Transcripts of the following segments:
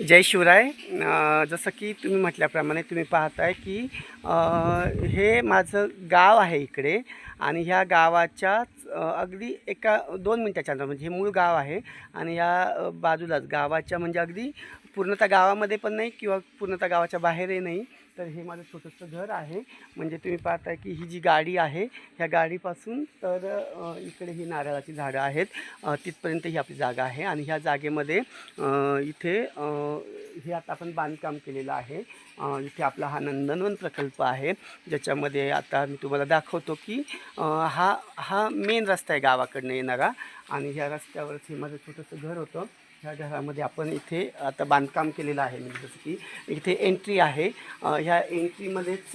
जय शिवराय. जसं की तुम्ही म्हटल्याप्रमाणे तुम्ही पाहताय की हे माझं गाव आहे इकडे आणि ह्या गावाच्याच अगदी एका दोन मिनटाच्या अंतर म्हणजे हे मूळ गाव आहे आणि या बाजूलाच गावाच्या म्हणजे अगदी पूर्णतः गावामध्ये पण नाही किंवा पूर्णतः गावाच्या बाहेरही नाही. तर हे माझं छोटंसं घर आहे. म्हणजे तुम्ही पाहताय की ही जी गाडी आहे ह्या गाडीपासून तर इकडे ही नारळाची झाडं आहेत. तिथपर्यंत ही आपली जागा आहे आणि ह्या जागेमध्ये इथे हे आता आपण बांधकाम केलेलं आहे. इथे आपला हा नंदनवन प्रकल्प आहे. ज्याच्यामध्ये आता मी तुम्हाला दाखवतो की हा हा मेन रस्ता आहे गावाकडनं येणारा आणि ह्या रस्त्यावरच हे माझं छोटंसं घर होतं. ह्या घरामध्ये आपण इथे आता बांधकाम केलेलं आहे. म्हणजे जसं की इथे एंट्री आहे. ह्या एंट्रीमध्येच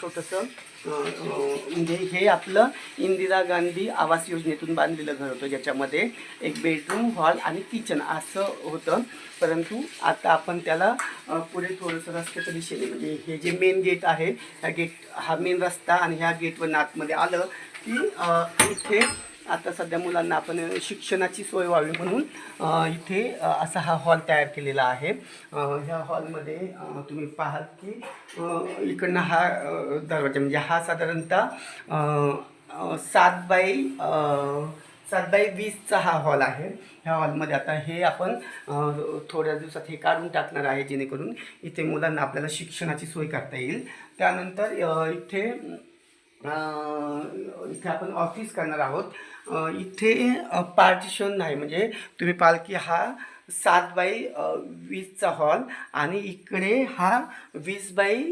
छोटंसं म्हणजे हे आपलं इंदिरा गांधी आवास योजनेतून बांधलेलं घर होतं. ज्याच्यामध्ये एक बेडरूम हॉल आणि किचन असं होतं. परंतु आता आपण त्याला पुढे थोडंसं रस्त्याच्या दिशेने म्हणजे हे जे मेन गेट आहे ह्या गेट हा मेन रस्ता आणि ह्या गेटवर आतमध्ये आलं की इथे आता सध्या मुलांना आपण शिक्षणाची सोय व्हावी म्हणून इथे असा हा हॉल तयार केलेला आहे. ह्या हॉलमध्ये तुम्ही पाहाल की इकडनं हा दरवाजा म्हणजे हा साधारणतः सात बाय सात बाय वीसचा हा हॉल आहे. ह्या हॉलमध्ये आता हे आपण थोड्या दिवसात हे काढून टाकणार आहे जेणेकरून इथे मुलांना आपल्याला शिक्षणाची सोय करता येईल. त्यानंतर इथे इथे आपण ऑफिस करणार आहोत. इथे पार्टिशन नाही. म्हणजे तुम्ही पाल की हा सात बाय वीसचा हॉल आणि इकडे हा वीस बाय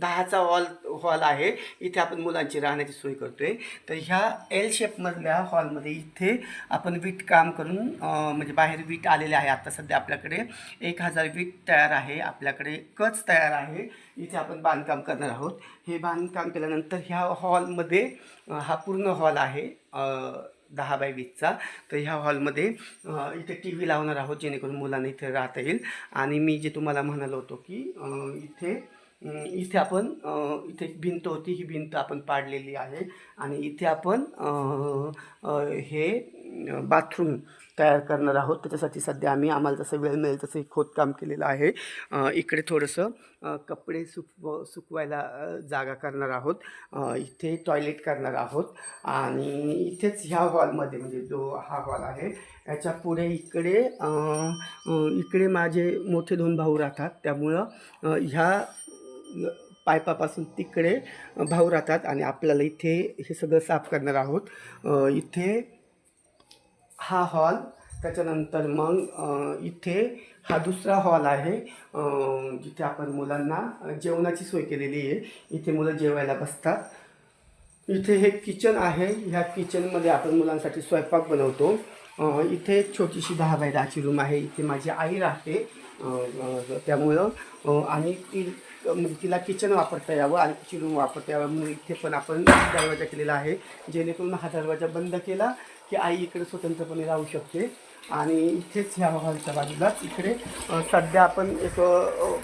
दहाचा हॉल हॉल आहे. इथे आपण मुलांची राहण्याची सोय करतो आहे तर ह्या एल शेपमधल्या हॉलमध्ये इथे आपण वीट काम करून म्हणजे बाहेर वीट आलेले आहे. आता सध्या आपल्याकडे एक हजार वीट तयार आहे. आपल्याकडे कच तयार आहे. इथे आपण बांधकाम करणार आहोत. हे बांधकाम केल्यानंतर ह्या हॉलमध्ये हा पूर्ण हॉल आहे दहा बाय वीसचा तर ह्या हॉलमध्ये इथे टी व्ही लावणार आहोत जेणेकरून मुलांना इथे राहता येईल. आणि मी जे तुम्हाला म्हणालो होतो की इथे इथे आपण इथे एक भिंत होती ही भिंत आपण पाडलेली आहे. आणि इथे आपण हे बाथरूम तयार करणार आहोत. त्याच्यासाठी सध्या आम्ही आम्हाला जसं वेळ मिळेल तसं खोदकाम केलेलं आहे. इकडे थोडंसं कपडे सुकव सुकवायला जागा करणार आहोत. इथे टॉयलेट करणार आहोत. आणि इथेच ह्या हॉलमध्ये म्हणजे जो हा हॉल आहे याच्यापुढे इकडे इकडे माझे मोठे दोन भाऊ राहतात. त्यामुळं ह्या पायपापासून तिकडे भाऊ राहतात आणि आपल्याला इथे हे सगळं साफ करणार आहोत. इथे हा हॉल त्याच्यानंतर मग इथे हा दुसरा हॉल आहे जिथे आपण मुलांना जेवणाची सोय केलेली आहे. इथे मुलं जेवायला बसतात. इथे हे किचन आहे. ह्या किचनमध्ये आपण मुलांसाठी स्वयंपाक बनवतो. इथे एक छोटीशी दहा बाय दहाची रूम आहे. इथे माझी आई राहते. त्यामुळं आणि ती म्हणजे तिला किचन वापरता यावं आणि तिची रूम वापरता यावं म्हणून इथे पण आपण दरवाजा केलेला आहे. जेणेकरून हा दरवाजा बंद केला की आई इकडे स्वतंत्रपणे राहू शकते. आणि इथेच ह्या हॉलच्या बाजूलाच इकडे सध्या आपण एक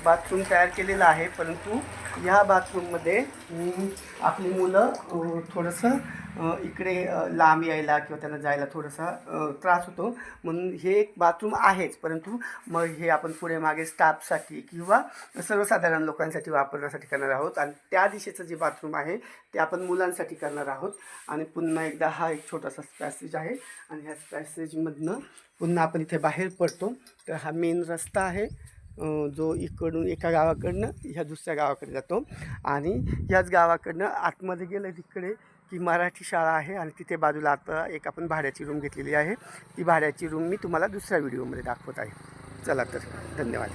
बाथरूम तयार केलेलं आहे. परंतु ह्या बाथरूममध्ये आपली मुलं थोडंसं इकडे लांब यायला किंवा त्यांना जायला थोडासा त्रास होतो. म्हणून हे एक बाथरूम आहेच. परंतु मग हे आपण पुढे मागे स्टाफसाठी किंवा सर्वसाधारण लोकांसाठी वापरण्यासाठी करणार आहोत. आणि त्या दिशेचं जे बाथरूम आहे ते आपण मुलांसाठी करणार आहोत. आणि पुन्हा एकदा हा एक छोटासा पॅसेज आहे. आणि ह्या पॅसेजमधनं पुन्हा आपण इथे बाहेर पडतो. तर हा मेन रस्ता आहे. जो इकडून एका गावाकडनं ह्या दुसऱ्या गावाकडे जातो. आणि ह्याच गावाकडनं आतमध्ये गेलं तिकडे की मराठी शाळा आहे आणि तिथे बाजूला आता एक आपण भाड्याची रूम घेतलेली आहे. ती भाड्याची रूम मी तुम्हाला दुसऱ्या व्हिडिओमध्ये दाखवत आहे. चला तर धन्यवाद.